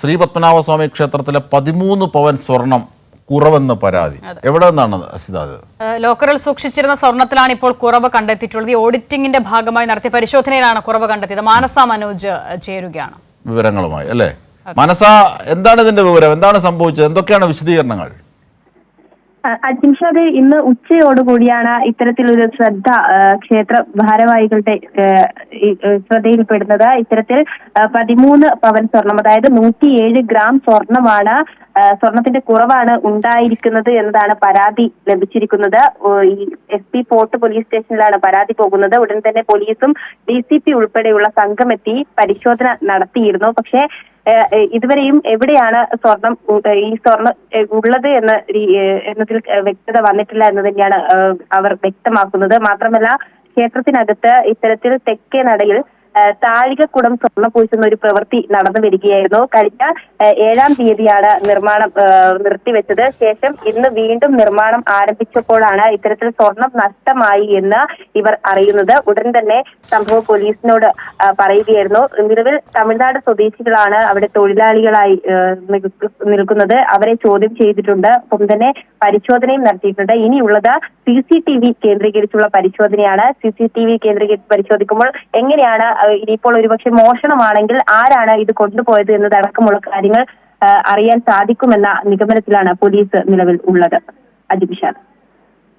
ശ്രീ പത്മനാഭസ്വാമി ക്ഷേത്രത്തിലെ പതിമൂന്ന് പവൻ സ്വർണം കുറവെന്ന പരാതി. എവിടെ നിന്നാണ് അസിതാത് ലോക്കറിൽ സൂക്ഷിച്ചിരുന്ന സ്വർണത്തിലാണ് ഇപ്പോൾ കുറവ് കണ്ടെത്തിയിട്ടുള്ളത്. ഈ ഓഡിറ്റിംഗിന്റെ ഭാഗമായി നടത്തിയ പരിശോധനയിലാണ് കുറവ് കണ്ടെത്തിയത്. മാനസ മനോജ് ചേരുകയാണ്. വിവരങ്ങളുമായി അല്ലേ? മനസ എന്താണ് ഇതിന്റെ വിവരം? എന്താണ് സംഭവിച്ചത്? എന്തൊക്കെയാണ് വിശദീകരണങ്ങൾ? അജിംഷാദ് ഇന്ന് ഉച്ചയോടുകൂടിയാണ് ഇത്തരത്തിലൊരു ശ്രദ്ധ ക്ഷേത്ര ഭാരവാഹികളുടെ ശ്രദ്ധയിൽപ്പെടുന്നത്. ഇത്തരത്തിൽ പതിമൂന്ന് പവൻ സ്വർണം അതായത് നൂറ്റിയേഴ് ഗ്രാം സ്വർണമാണ് സ്വർണത്തിന്റെ കുറവാണ് ഉണ്ടായിരിക്കുന്നത് എന്നതാണ് പരാതി ലഭിച്ചിരിക്കുന്നത്. ഈ എസ് പി ഫോർട്ട് പോലീസ് സ്റ്റേഷനിലാണ് പരാതി പോകുന്നത്. ഉടൻ തന്നെ പോലീസും ഡി സി പി ഉൾപ്പെടെയുള്ള സംഘമെത്തി പരിശോധന നടത്തിയിരുന്നു. പക്ഷേ ഇതുവരെയും എവിടെയാണ് സ്വർണം ഈ സ്വർണം ഉള്ളത് എന്ന എന്നതിൽ വ്യക്തത വന്നിട്ടില്ല എന്ന് തന്നെയാണ് അവർ വ്യക്തമാക്കുന്നത്. മാത്രമല്ല ക്ഷേത്രത്തിനകത്ത് ഇത്തരത്തിൽ തെക്കേ നടയിൽ താഴികക്കുടം സ്വർണം പൂശുന്ന ഒരു പ്രവൃത്തി നടന്നു വരികയായിരുന്നു. കഴിഞ്ഞ ഏഴാം തീയതിയാണ് നിർമ്മാണം നിർത്തിവെച്ചത്. ശേഷം ഇന്ന് വീണ്ടും നിർമ്മാണം ആരംഭിച്ചപ്പോഴാണ് ഇത്തരത്തിൽ സ്വർണം നഷ്ടമായി എന്ന് ഇവർ അറിയുന്നത്. ഉടൻ തന്നെ സംഭവം പോലീസിനോട് പറയുകയായിരുന്നു. നിലവിൽ തമിഴ്നാട് സ്വദേശികളാണ് അവിടെ തൊഴിലാളികളായി നിൽക്കുന്നത്. അവരെ ചോദ്യം ചെയ്തിട്ടുണ്ട്. ഒപ്പം തന്നെ പരിശോധനയും നടത്തിയിട്ടുണ്ട്. ഇനിയുള്ളത് സി സി ടി വി കേന്ദ്രീകരിച്ചുള്ള പരിശോധനയാണ്. സി സി ടി വി കേന്ദ്രീകരിച്ച് പരിശോധിക്കുമ്പോൾ എങ്ങനെയാണ് ഇനിയിപ്പോൾ ഒരുപക്ഷെ മോഷണമാണെങ്കിൽ ആരാണ് ഇത് കൊണ്ടുപോയത് എന്നതടക്കമുള്ള കാര്യങ്ങൾ അറിയാൻ സാധിക്കുമെന്ന നിഗമനത്തിലാണ് പോലീസ് നിലവിൽ ഉള്ളത്. അജിബിഷാദ്